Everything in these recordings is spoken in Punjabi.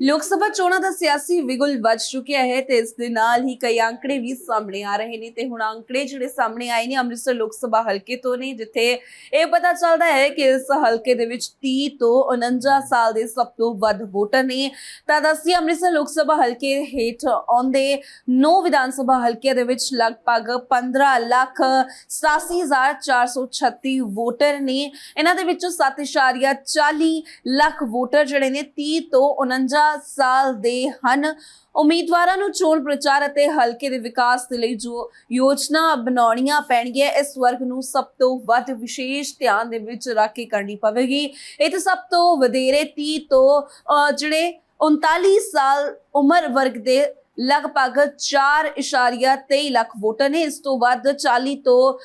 ਲੋਕ ਸਭਾ ਚੋਣਾਂ ਦਾ ਸਿਆਸੀ ਵਿਗੁਲ ਵੱਜ ਚੁੱਕਿਆ ਹੈ ਤੇ ਇਸ ਦੇ ਨਾਲ ਹੀ ਕਈ ਅੰਕੜੇ ਵੀ ਸਾਹਮਣੇ ਆ ਰਹੇ ਨੇ ਤੇ ਹੁਣ ਅੰਕੜੇ ਜਿਹੜੇ ਸਾਹਮਣੇ ਆਏ ਨੇ ਅੰਮ੍ਰਿਤਸਰ ਲੋਕ ਸਭਾ ਹਲਕੇ ਤੋਂ ਨੇ, ਜਿੱਥੇ ਇਹ ਪਤਾ ਚੱਲਦਾ ਹੈ ਕਿ ਇਸ ਹਲਕੇ ਦੇ ਵਿੱਚ 30 ਤੋਂ 49 ਸਾਲ ਦੇ ਸਭ ਤੋਂ ਵੱਧ ਵੋਟਰ ਨੇ। ਤਾਂ ਦੱਸੀ ਅੰਮ੍ਰਿਤਸਰ ਲੋਕ ਸਭਾ ਹਲਕੇ ਹੇਠ ਆਉਂਦੇ 9 ਵਿਧਾਨ ਸਭਾ ਹਲਕਿਆਂ ਦੇ ਵਿੱਚ ਲਗਭਗ 15 ਲੱਖ 87436 ਵੋਟਰ ਨੇ। ਇਹਨਾਂ ਦੇ ਵਿੱਚੋਂ 7.40 ਲੱਖ ਵੋਟਰ ਜਿਹੜੇ ਨੇ 30 ਤੋਂ 49 ਸਾਲ ਦੇ ਹਨ। ਉਮੀਦਵਾਰਾਂ ਨੂੰ ਚੋਣ ਪ੍ਰਚਾਰ ਅਤੇ ਹਲਕੇ ਦੇ ਵਿਕਾਸ ਦੇ ਲਈ ਜੋ ਯੋਜਨਾ ਬਣਾਉਣੀਆਂ ਪੈਣਗੀਆਂ ਇਸ ਵਰਗ ਨੂੰ ਸਭ ਤੋਂ ਵੱਧ ਵਿਸ਼ੇਸ਼ ਧਿਆਨ ਦੇ ਵਿੱਚ ਰੱਖ ਕੇ ਕਰਨੀ ਪਵੇਗੀ। ਇਹ ਤਾਂ ਸਭ ਤੋਂ ਵਧੇਰੇ 30 ਤੋਂ ਅਹ, ਜਿਹੜੇ 39 ਸਾਲ ਉਮਰ ਵਰਗ ਦੇ ਲਗਭਗ 4.23 ਲੱਖ ਵੋਟਰ ਨੇ। ਇਸ ਤੋਂ ਵੱਧ 40 ਤੋਂ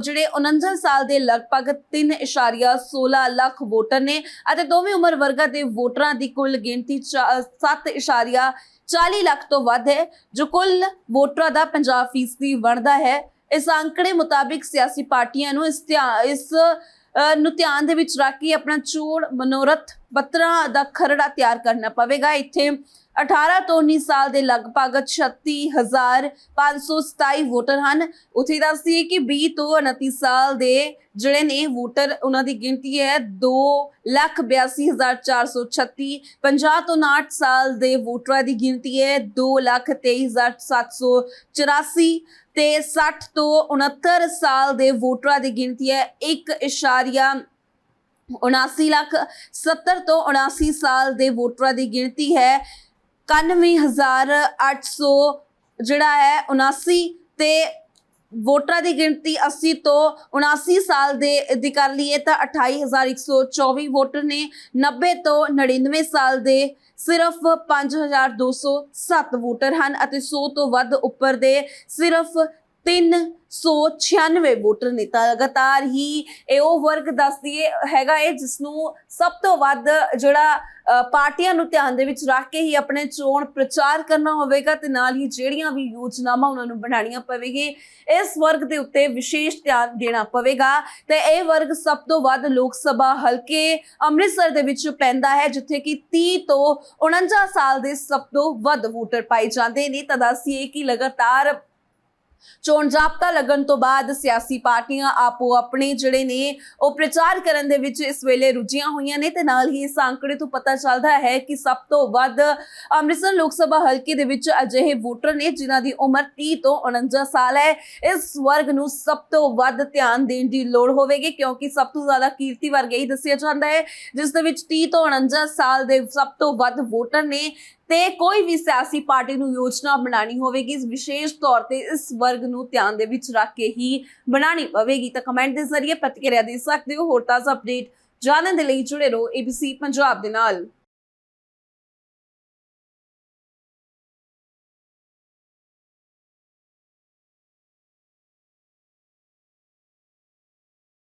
ਜਿਹੜੇ 49 ਸਾਲ ਦੇ ਲਗਭਗ 3.16 ਲੱਖ ਵੋਟਰ ਨੇ ਅਤੇ ਦੋਵੇਂ ਉਮਰ ਵਰਗਾਂ ਦੇ ਵੋਟਰਾਂ ਦੀ ਕੁੱਲ ਗਿਣਤੀ 7.40 ਲੱਖ ਤੋਂ ਵੱਧ ਹੈ, ਜੋ ਕੁੱਲ ਵੋਟਰਾਂ ਦਾ 50% ਬਣਦਾ ਹੈ। ਇਸ ਅੰਕੜੇ ਮੁਤਾਬਿਕ ਸਿਆਸੀ ਪਾਰਟੀਆਂ ਨੂੰ ਇਸ ਧਿਆ- ਇਸ ਨੂੰ ਧਿਆਨ ਦੇ ਵਿੱਚ ਰੱਖ ਕੇ ਆਪਣਾ ਚੋਣ ਮਨੋਰਥ ਪੱਤਰਾਂ ਦਾ ਖਰੜਾ ਤਿਆਰ ਕਰਨਾ ਪਵੇਗਾ। ਇੱਥੇ 18 ਤੋਂ 19 ਸਾਲ ਦੇ ਲਗਭਗ 36527 ਵੋਟਰ ਹਨ। ਉਥੇ ਦੱਸਦੀਏ ਕਿ 20 ਤੋਂ 29 ਸਾਲ ਦੇ ਜਿਹੜੇ ਨੇ ਵੋਟਰ, ਉਹਨਾਂ ਦੀ ਗਿਣਤੀ ਹੈ 282436 50 ਤੋਂ 59 ਸਾਲ ਦੇ ਵੋਟਰਾਂ ਦੀ ਗਿਣਤੀ ਹੈ 223784 ਤੇ 60 ਤੋਂ 69 ਸਾਲ ਦੇ ਵੋਟਰਾਂ ਦੀ ਗਿਣਤੀ ਹੈ 1.79 ਲੱਖ 70 ਤੋਂ 79 ਸਾਲ ਦੇ ਵੋਟਰਾਂ ਦੀ ਗਿਣਤੀ ਹੈ। 91800 ਜਿਹੜਾ ਹੈ 79 ਤੇ ਵੋਟਰਾਂ ਦੀ ਗਿਣਤੀ 80 ਤੋਂ 79 ਸਾਲ ਦੇ ਦੀ ਕਰ ਲਈਏ ਤਾਂ 28124 ਵੋਟਰ ਨੇ। 90 ਤੋਂ 99 ਸਾਲ ਦੇ ਸਿਰਫ 5207 ਵੋਟਰ ਹਨ ਅਤੇ 100 ਤੋਂ ਵੱਧ ਉੱਪਰ ਦੇ ਸਿਰਫ 396 ਵੋਟਰ ਨੇ। ਤਾਂ ਲਗਾਤਾਰ ਹੀ ਇਹ ਉਹ ਵਰਗ ਦੱਸਦੀ ਹੈਗਾ ਹੈ ਜਿਸ ਨੂੰ ਸਭ ਤੋਂ ਵੱਧ ਜਿਹੜਾ ਪਾਰਟੀਆਂ ਨੂੰ ਧਿਆਨ ਦੇ ਵਿੱਚ ਰੱਖ ਕੇ ਹੀ ਆਪਣੇ ਚੋਣ ਪ੍ਰਚਾਰ ਕਰਨਾ ਹੋਵੇਗਾ ਤੇ ਨਾਲ ਹੀ ਜਿਹੜੀਆਂ ਵੀ ਯੋਜਨਾਵਾਂ ਉਹਨਾਂ ਨੂੰ ਬਣਾਉਣੀਆਂ ਪਵੇਗੀ ਇਸ ਵਰਗ ਦੇ ਉੱਤੇ ਵਿਸ਼ੇਸ਼ ਧਿਆਨ ਦੇਣਾ ਪਵੇਗਾ। ਤੇ ਇਹ ਵਰਗ ਸਭ ਤੋਂ ਵੱਧ ਲੋਕ ਸਭਾ ਹਲਕੇ ਅੰਮ੍ਰਿਤਸਰ ਦੇ ਵਿੱਚ ਪੈਂਦਾ ਹੈ, ਜਿੱਥੇ ਕਿ 30 ਤੋਂ 49 ਸਾਲ ਦੇ ਸਭ ਤੋਂ ਵੱਧ ਵੋਟਰ ਪਾਏ ਜਾਂਦੇ ਨੇ। ਤਾਂ ਦੱਸੀਏ ਕਿ ਲਗਾਤਾਰ ਚੋਣ ਜਾਬਤਾ ਲੱਗਣ ਤੋਂ ਬਾਅਦ ਸਿਆਸੀ ਪਾਰਟੀਆਂ ਆਪੋ ਆਪਣੇ ਜਿਹੜੇ ਨੇ, ਉਹ ਪ੍ਰਚਾਰ ਕਰਨ ਦੇ ਵਿੱਚ ਇਸ ਵੇਲੇ ਰੁੱਝੀਆਂ ਹੋਈਆਂ ਨੇ ਤੇ ਨਾਲ ਹੀ ਇਸ ਅੰਕੜੇ ਤੋਂ ਪਤਾ ਚੱਲਦਾ ਹੈ ਕਿ ਸਭ ਤੋਂ ਵੱਧ ਅੰਮ੍ਰਿਤਸਰ ਲੋਕ ਸਭਾ ਹਲਕੇ ਦੇ ਵਿੱਚ ਅਜਿਹੇ ਵੋਟਰ ਨੇ ਜਿਨ੍ਹਾਂ ਦੀ ਉਮਰ 30 ਤੋਂ 49 ਸਾਲ ਹੈ। ਇਸ ਵਰਗ ਨੂੰ ਸਭ ਤੋਂ ਵੱਧ ਧਿਆਨ ਦੇਣ ਦੀ ਲੋੜ ਹੋਵੇਗੀ ਕਿਉਂਕਿ ਸਭ ਤੋਂ ਜ਼ਿਆਦਾ ਕੀਰਤੀ ਵਰਗ ਹੀ ਦੱਸਿਆ ਜਾਂਦਾ ਹੈ, ਜਿਸ ਦੇ ਵਿੱਚ 30 ਤੋਂ 49 ਸਾਲ ਦੇ ਸਭ ਤੋਂ ਵੱਧ ਵੋਟਰ ਨੇ ਤੇ ਕੋਈ ਵੀ ਸਿਆਸੀ ਪਾਰਟੀ ਨੂੰ ਯੋਜਨਾ ਬਣਾਣੀ ਹੋਵੇਗੀ ਵਿਸ਼ੇਸ਼ ਤੌਰ ਤੇ ਇਸ ਵਰਗ ਨੂੰ ਧਿਆਨ ਦੇ ਵਿੱਚ ਰੱਖ ਕੇ ਹੀ ਬਣਾਣੀ ਪਵੇਗੀ। ਤਾਂ ਕਮੈਂਟ ਦੇ ਜ਼ਰੀਏ ਪ੍ਰਤੀਕਿਰਿਆ ਦੇ ਸਕਦੇ ਹੋ। ਹੋਰ ਤਾਜ਼ਾ ਅਪਡੇਟ ਜਾਣਨ ਦੇ ਲਈ ਜੁੜੇ ਰਹੋ ABC ਪੰਜਾਬ ਦੇ ਨਾਲ।